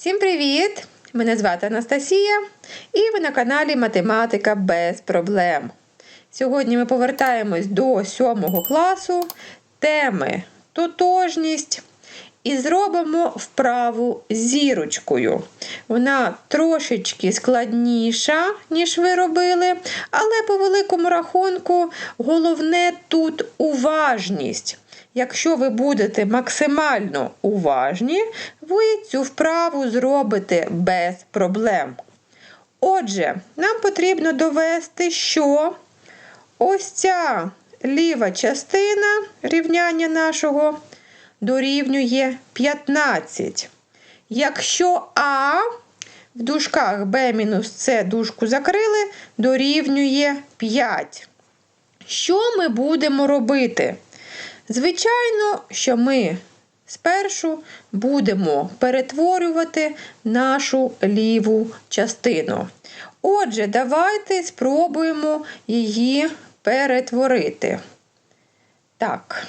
Всім привіт! Мене звати Анастасія і ви на каналі Математика без проблем. Сьогодні ми повертаємось до 7 класу теми тотожність і зробимо вправу зірочкою. Вона трошечки складніша, ніж ви робили, але по великому рахунку головне тут уважність. Якщо ви будете максимально уважні, ви цю вправу зробите без проблем. Отже, нам потрібно довести, що ось ця ліва частина рівняння нашого дорівнює 15. Якщо А в дужках b мінус С дужку закрили, дорівнює 5. Що ми будемо робити? Звичайно, що ми спершу будемо перетворювати нашу ліву частину. Отже, давайте спробуємо її перетворити. Так.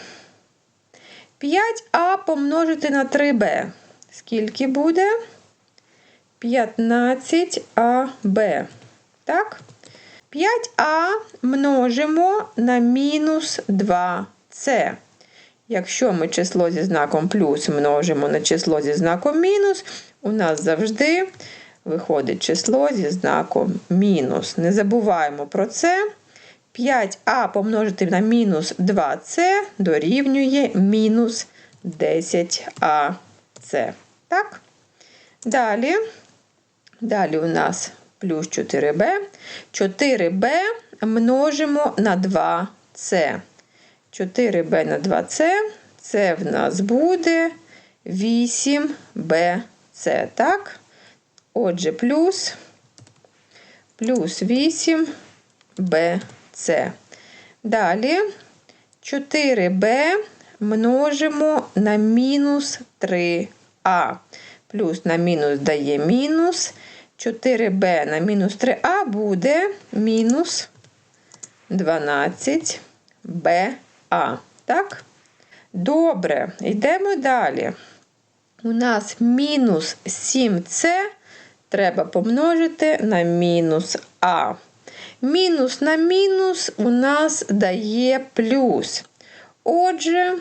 5а помножити на 3b. Скільки буде? 15аб. Так? 5а множимо на мінус 2c. Якщо ми число зі знаком плюс множимо на число зі знаком мінус, у нас завжди виходить число зі знаком мінус. Не забуваємо про це. 5а помножити на мінус 2c дорівнює мінус 10ac. Так? Далі, далі у нас плюс 4b. 4b множимо на 2c. 4b на 2c, це в нас буде 8bc. Так? Отже, плюс, плюс 8bc. Далі 4b множимо на мінус 3а. Плюс на мінус дає мінус. 4b на мінус 3а буде мінус 12b. А. Так? Добре, йдемо далі. У нас мінус 7С треба помножити на мінус А. Мінус на мінус у нас дає плюс. Отже,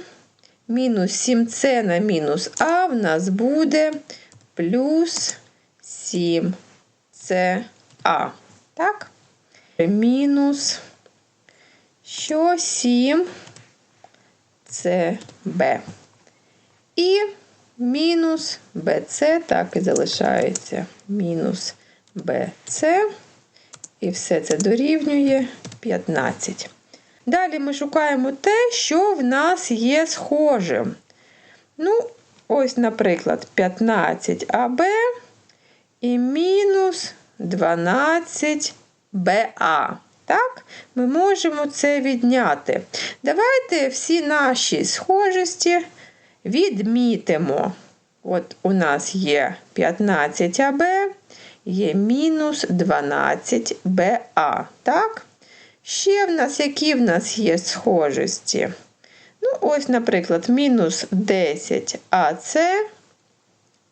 мінус 7С на мінус А в нас буде плюс 7С А. Так? Мінус що 7 це Б. І мінус BC так і залишається мінус BC. І все це дорівнює 15. Далі ми шукаємо те, що в нас є схожим. Ну, ось, наприклад, 15АБ і мінус 12БА. Так, ми можемо це відняти. Давайте всі наші схожості відмітимо. От у нас є 15АБ, є мінус 12БА. Так? Ще в нас, які в нас є схожості? Ну, ось, наприклад, мінус 10АЦ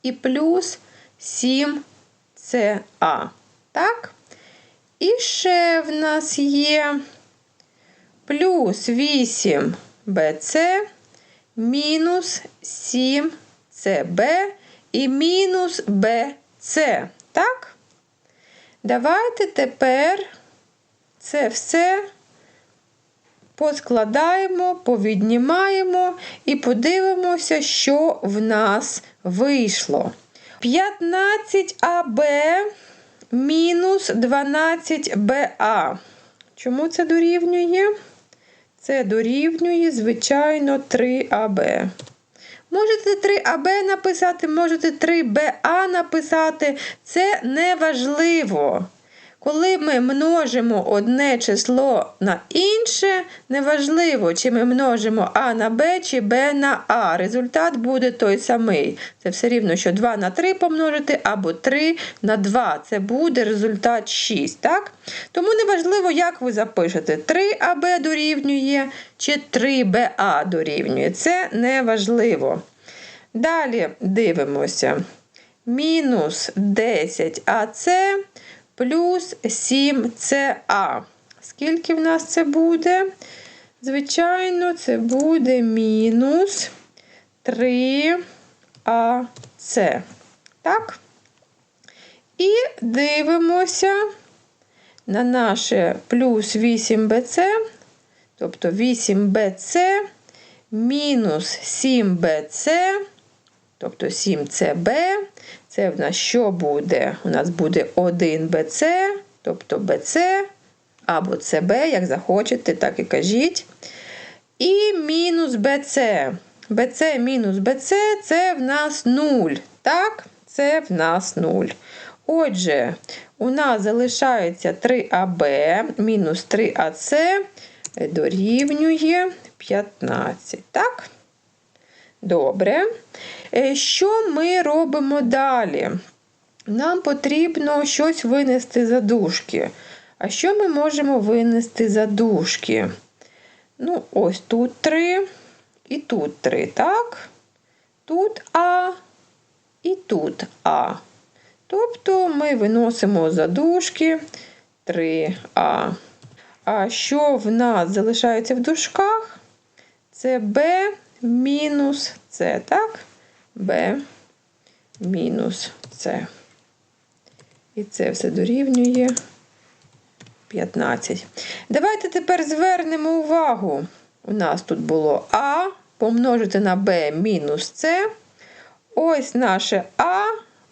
і плюс 7СА. Так? І ще в нас є плюс 8 bc мінус 7 cb і мінус BC. Так? Давайте тепер це все поскладаємо, повіднімаємо і подивимося, що в нас вийшло. 15АБ мінус 12БА. Чому це дорівнює? Це дорівнює, звичайно, 3АБ. Можете 3АБ написати, можете 3БА написати. Це не важливо. Коли ми множимо одне число на інше, неважливо, чи ми множимо А на Б, чи Б на А. Результат буде той самий. Це все рівно, що 2 на 3 помножити, або 3 на 2. Це буде результат 6. так? Тому неважливо, як ви запишете, 3АБ дорівнює чи 3БА дорівнює. Це неважливо. Далі дивимося. мінус 10АС плюс 7СА. Скільки в нас це буде? Звичайно, це буде мінус 3АС. Так? І дивимося на наше плюс 8БЦ, тобто 8БЦ мінус 7БЦ, тобто 7ЦБ. Це в нас що буде? У нас буде 1БЦ, тобто БЦ або ЦБ, як захочете, так і кажіть. І мінус БЦ. БЦ мінус БЦ це в нас 0. Так, це в нас 0. Отже, у нас залишається 3АБ мінус 3АС дорівнює 15. Так? Добре. Е, Що ми робимо далі? Нам потрібно щось винести за дужки. А що ми можемо винести за дужки? Ну, ось тут 3 і тут 3, так? Тут А і тут А. Тобто ми виносимо за дужки 3А. А що в нас залишається в дужках? Це b мінус С, так? b мінус С. І це все дорівнює 15. Давайте тепер звернемо увагу. У нас тут було А помножити на b мінус С. Ось наше А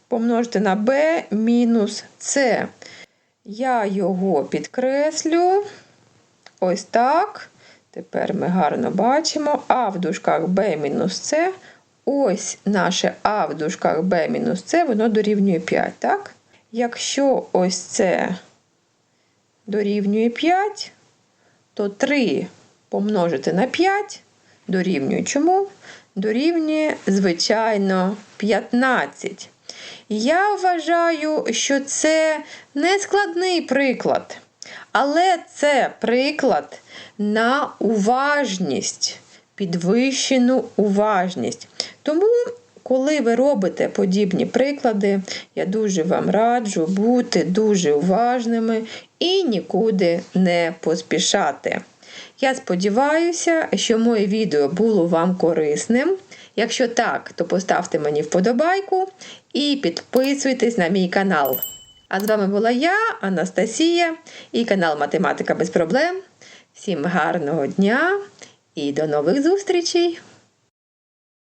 помножити на b мінус С. Я його підкреслю. Ось так. Тепер ми гарно бачимо А в дужках b мінус С. Ось наше А в дужках b мінус С, воно дорівнює 5, так? Якщо ось це дорівнює 5, то 3 помножити на 5 дорівнює чому? Дорівнює, звичайно, 15. Я вважаю, що це не складний приклад, але це приклад на уважність, підвищену уважність. Тому, коли ви робите подібні приклади, я дуже вам раджу бути дуже уважними і нікуди не поспішати. Я сподіваюся, що моє відео було вам корисним. Якщо так, то поставте мені вподобайку і підписуйтесь на мій канал. А з вами була я, Анастасія, і канал Математика без проблем. Всім гарного дня і до нових зустрічей!